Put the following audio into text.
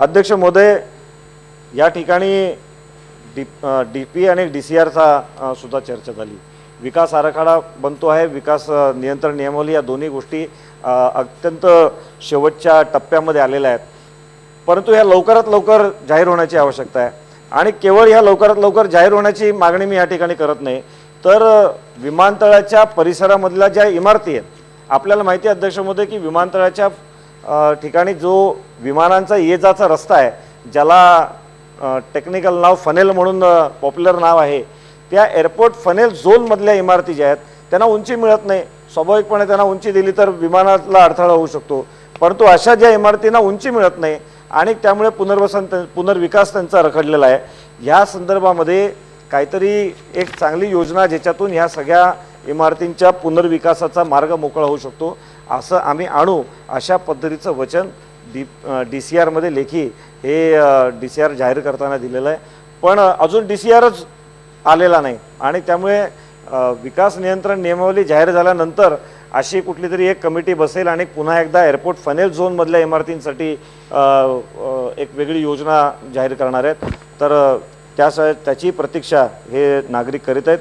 अध्यक्ष महोदय या ठिकाणी डी डी पी आणि डी सी आरचा सुद्धा चर्चा झाली. विकास आराखडा बनतो आहे. विकास नियंत्रण नियमावली या दोन्ही गोष्टी अत्यंत शेवटच्या टप्प्यामध्ये आलेल्या आहेत. परंतु ह्या लवकरात लवकर जाहीर होण्याची आवश्यकता आहे. आणि केवळ ह्या लवकरात लवकर जाहीर होण्याची मागणी मी या ठिकाणी करत नाही. तर विमानतळाच्या परिसरामधल्या ज्या इमारती आहेत आपल्याला माहिती आहे अध्यक्ष महोदय की विमानतळाच्या ठिकाणी जो विमानांचा ये जाचा रस्ता आहे ज्याला टेक्निकल नाव फनेल म्हणून पॉप्युलर नाव आहे त्या एअरपोर्ट फनेल झोनमधल्या इमारती ज्या आहेत त्यांना उंची मिळत नाही. स्वाभाविकपणे त्यांना उंची दिली तर विमानातला अडथळा होऊ शकतो. परंतु अशा ज्या इमारतींना उंची मिळत नाही आणि त्यामुळे पुनर्वसन पुनर्विकास त्यांचा रखडलेला आहे. ह्या संदर्भामध्ये काहीतरी एक चांगली योजना ज्याच्यातून ह्या सगळ्या इमारतींच्या पुनर्विकासाचा मार्ग मोकळा होऊ शकतो असं आम्ही आणू अशा पद्धतीचं वचन डी डी सी आरमध्ये लेखी हे डी सी आर जाहीर करताना दिलेलं आहे. पण अजून डी सी आरच आलेला नाही आणि त्यामुळे विकास नियंत्रण नियमावली जाहीर झाल्यानंतर अशी कुठली तरी एक कमिटी बसेल आणि पुन्हा एकदा एअरपोर्ट फनेल झोनमधल्या इमारतींसाठी एक वेगळी योजना जाहीर करणार आहेत. तर त्यास त्याची प्रतीक्षा हे नागरिक करीत आहेत.